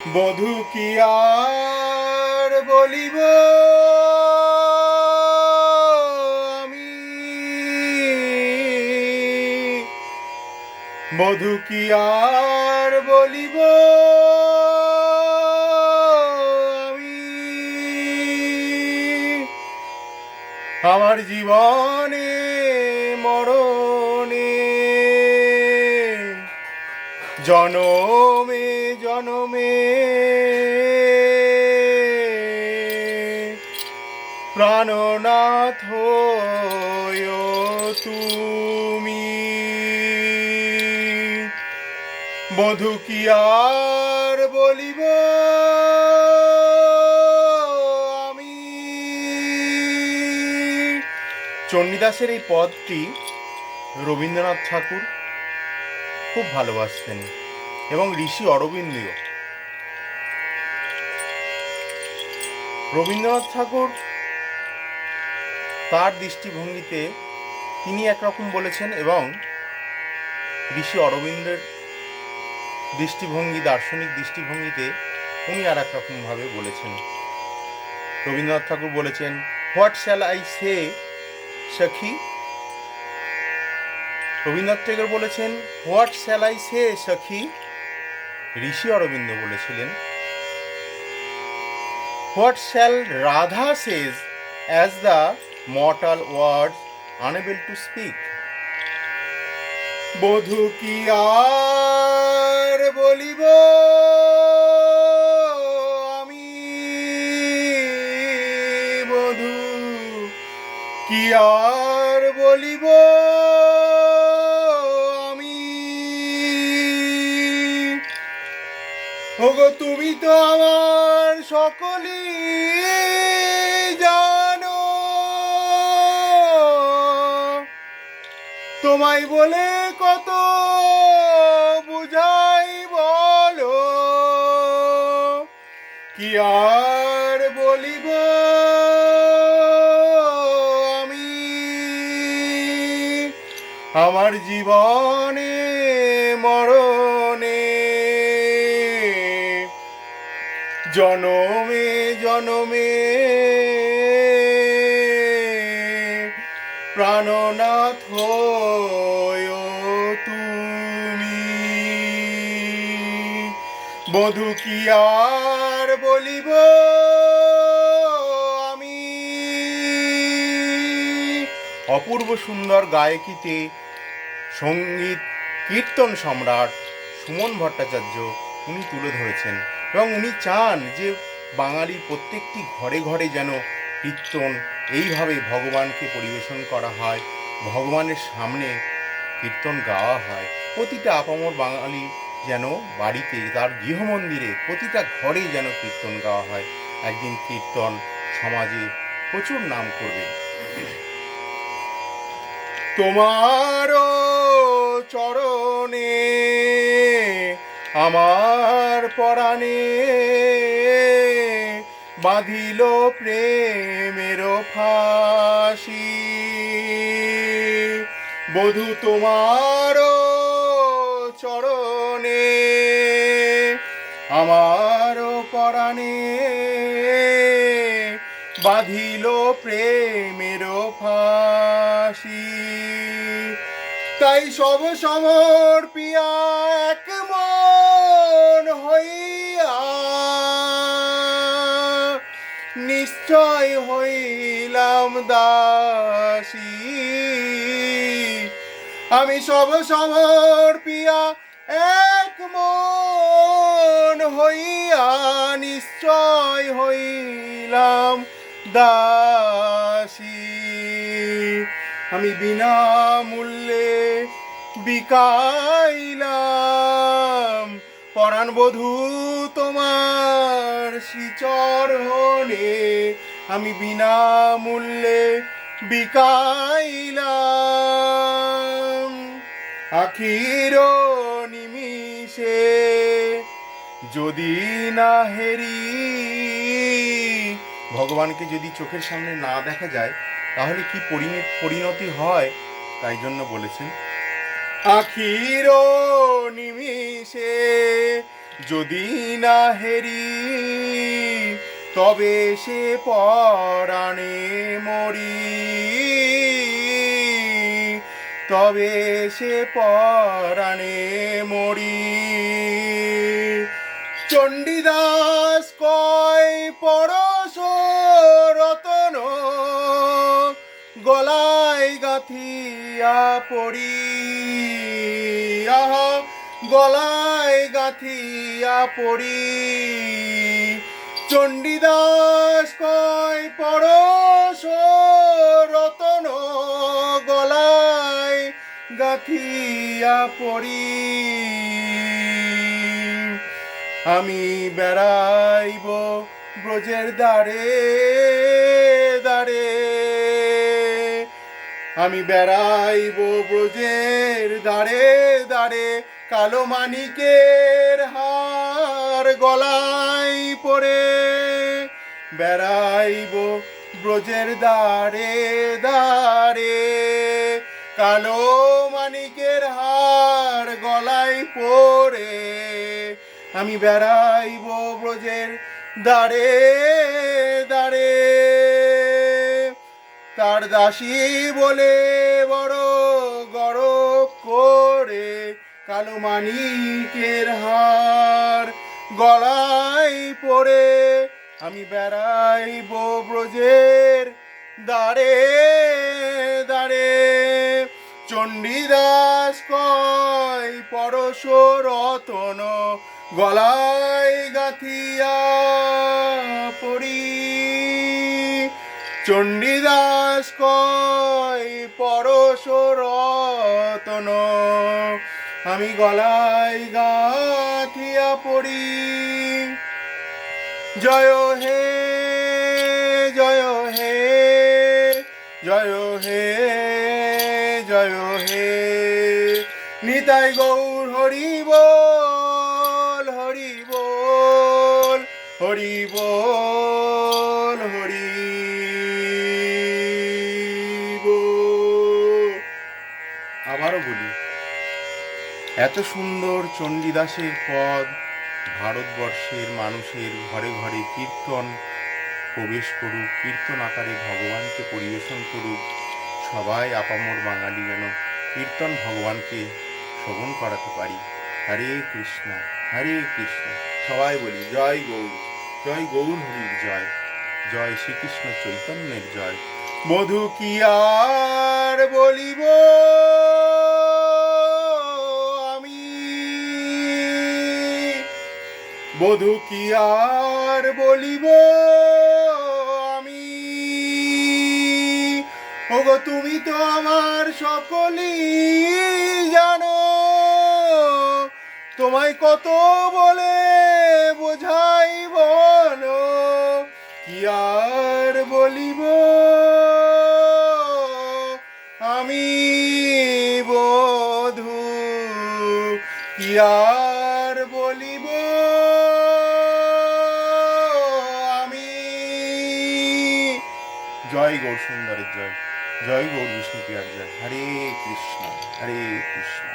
বধু কি আর বলিব? আমি বধু কি আর বলিব? আমি আমার জীবনে মরণে জনমে জনমে। প্রাণনাথ তুমি। বধু কি আর বলিব? আমি। চণ্ডীদাসের এই পদটি রবীন্দ্রনাথ ঠাকুর খুব ভালোবাসতেন। এবং ঋষি অরবিন্দীয় রবীন্দ্রনাথ ঠাকুর তার দৃষ্টিভঙ্গিতে তিনি একরকম বলেছেন এবং ঋষি অরবিন্দের দৃষ্টিভঙ্গি, দার্শনিক দৃষ্টিভঙ্গিতে উনি আর এক রকমভাবে বলেছেন। রবীন্দ্রনাথ ঠাকুর বলেছেন, হোয়াট শ্যাল আই সে সখী? রবীন্দ্রনাথ ঠাকুর বলেছেন, হোয়াট শ্যাল আই সে সখী? ঋষি অরবিন্দ বলেছিলেন, what shall Radha says as the mortal words unable to speak? বধু কি আর বলিব? আমি বধু কি আর বলিব? ওগো তুমি তো আমার সকলই জানো। তোমায় বলে কত বুঝাই বলো। কি আর বলিব আমি? আমার জীবনে জনমে জনমে। প্রাণনাথ তুমি। বধু কি আর বলিব আমি? অপূর্ব সুন্দর গায়কিতে সংগীত, কীর্তন সম্রাট সুমন ভট্টাচার্য উনি তুলে ধরেছেন। এবং উনি চান যে বাঙালির প্রত্যেকটি ঘরে ঘরে যেন কীর্তন এইভাবে ভগবানকে পরিবেশন করা হয়, ভগবানের সামনে কীর্তন গাওয়া হয়। প্রতিটা আপামর বাঙালি যেন বাড়িতে, তার গৃহমন্দিরে প্রতিটা ঘরে যেন কীর্তন গাওয়া হয়। একদিন কীর্তন সমাজে প্রচুর নাম করবে। তোমারও চরণে আমার পরাণে বাঁধিল প্রেমের ফাঁসি। বধু তোমার চরণে আমার পরাণে বাঁধিল প্রেমের ফাঁসি। তাই সব সমর্পিয়া এক মন হইয়া নিশ্চয় হইলাম দাসী। আমি সব সমর্পিয়া এক মন হইয়া নিশ্চয় হইলাম দাসী। আমি বিনা মূল্যে বিকাইলাম। পরাণ বধূ তোমার শ্রীচরণে আমি বিনা মূল্যে বিকাইলাম। আখির নিমিষে যদি না হেরি, ভগবানকে যদি চোখের সামনে না দেখা যায় তাহলে কি পরিণতি হয়? তাই জন্য বলেছেন, আখির নিমিষে যদি না হেরি, তবে সে পরাণে মরি। তবে সে পরাণে মরি। চণ্ডীদাস কয় পরশ গাথিয়া পড়ি। আহ, গলায় গাথিয়া পড়ি। চণ্ডীদাস কয়, পরশ রতন গলায় গাথিয়া পড়ি। আমি বেড়াইব ব্রজের দ্বারে দ্বারে। আমি বেড়াইব ব্রজের দ্বারে দ্বারে কালো মানিকের হার গলায় পরে। বেড়াইব ব্রজের দ্বারে দ্বারে কালো মানিকের হার গলায় পরে। আমি বেড়াইব ব্রজের দ্বারে দ্বারে। তার দাসী বলে বড় গরব করে কালো মানিকের হার। গলায় পরে আমি বেড়াইব ব্রজের দ্বারে দাঁড়ে চণ্ডীদাস কয় পরশ রতন গলায় গাথিয়া পড়ি চণ্ডীদাস কয় পরশ রতন? আমি গলায় গাথিয়া পড়ি। জয় হে জয় হে জয় হে এত সুন্দর চণ্ডীদাসের পদ, ভারতবর্ষের মানুষের ঘরে ঘরে কীর্তন প্রবেশ করুক, কীর্তন আকারে ভগবানকে পরিবেশন করুক, সবাই আপামর বাঙালি যেন কীর্তন ভগবানকে শ্রবণ করাতে পারি। হরে কৃষ্ণ হরে কৃষ্ণ, সবাই বলি জয় গৌর জয় গৌর হরির জয় জয় শ্রীকৃষ্ণ চৈতন্যের জয়। মধু কি আর বলিব? বধু কি আর বলিব আমি? ওগো, তুমি তো আমার সকলই জানো। তোমায় কত বলে বোঝাই বলো, কি আর বলিব আমি? বধু, কি আর জয় গৌর সুন্দরের জয় জয় গৌর বিষ্ণু প্রিয়ার জয়। হরে কৃষ্ণ হরে কৃষ্ণ।